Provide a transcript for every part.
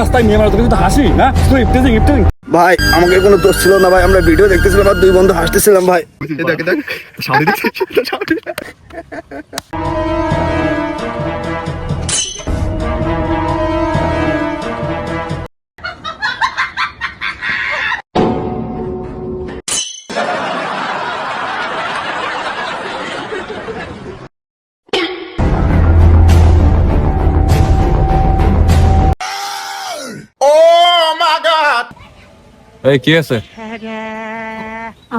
রাস্তায় নিয়ে মারা তোকে তো হাসি না? তুই ইফতেজিং ইফতেজিং ভাই আমাকে কোনো দোষ ছিল না ভাই। আমরা ভিডিও দেখতেছিলাম আর দুই বন্ধু হাসতেছিলাম ভাই। এই কি আছে?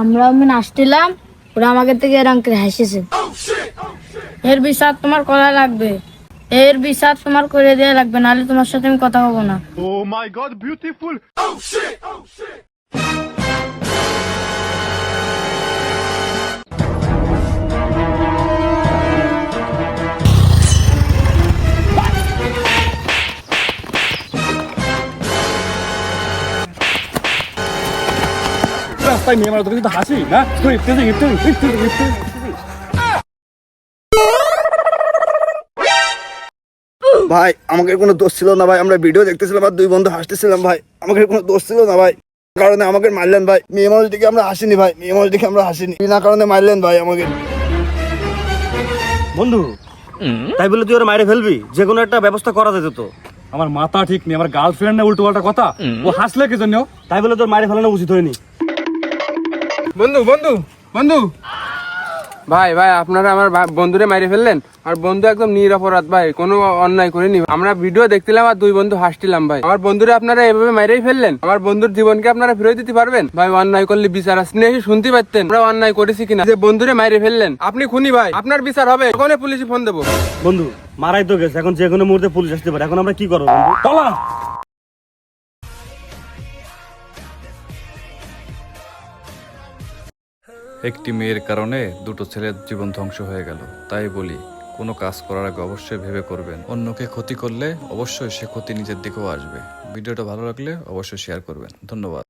আমরা আমি নাচছিলাম ওরা আমাকে থেকে এর করে হাসিছে এর বিচার তোমার করা লাগবে। এর বিচার তোমার করে দেওয়া লাগবে নাহলে তোমার সাথে আমি কথা বলব না। রাস্তায় নিয়ে মারা তোকে শুধু হাসি না? তুই ইফতেজিং ইফতেজিং ইফতেজিং ইফতেজিং ভাই আমাকে কোনো দোষ ছিল না ভাই আমরা ভিডিও দেখতেছিলাম আর দুই বন্ধু হাসতেছিলাম ভাই। আমাকে কোনো দোষ ছিল না ভাই। কারণে আমাকে মারলেন ভাই। মেয়ে মানুষ দেখে আমরা হাসিনি ভাই মেয়ে মানুষ দেখে আমরা হাসিনি। বিনা কারণে মারলেন ভাই আমাকে। বন্ধু তাই বলে তুই ওরা মাইরে ফেলবি? যে কোনো একটা ব্যবস্থা করা যেত তো। আমার মাথা ঠিক নেই আমার গার্লফ্রেন্ড না উল্টো পাল্টা কথা। ও হাসলে কি জন্য তাই বলে তোর মাইরে ফেলানো উচিত হয়নি। বন্ধু বন্ধু বন্ধু। ভাই ভাই আপনারা আমার বন্ধুরে মারি ফেললেন। আর বন্ধু একদম নিরপরাধ ভাই কোনো অন্যায় করিনি। আমরা ভিডিও দেখছিলাম আর দুই বন্ধু হাসছিলাম ভাই। আমার বন্ধুরে আপনারা এভাবে মাইরেই ফেললেন। আমার বন্ধুর জীবনকে আপনারা ফিরে দিতে পারবেন? ভাই অন্যায় করলে বিচার এসে শুনতে পারতেন আমরা অন্যায় করেছি কিনা। যে বন্ধুরে মাইরে ফেললেন আপনি খুনি ভাই। আপনার বিচার হবে। ওখানে পুলিশে ফোন দেবো। বন্ধু মারাই তো গেছে। এখন যে কোনো মুহূর্তে পুলিশ আসতে পারে। এখন আমরা কি করব বন্ধু? একটি মেয়ের কারণে দুটো ছেলের জীবন ধ্বংস হয়ে গেল। তাই বলি, কোনো কাজ করার আগে অবশ্যই ভেবে করবেন। অন্যকে ক্ষতি করলে অবশ্যই সে ক্ষতি নিজের দিকেও আসবে। ভিডিওটা ভালো লাগলে অবশ্যই শেয়ার করবেন। ধন্যবাদ।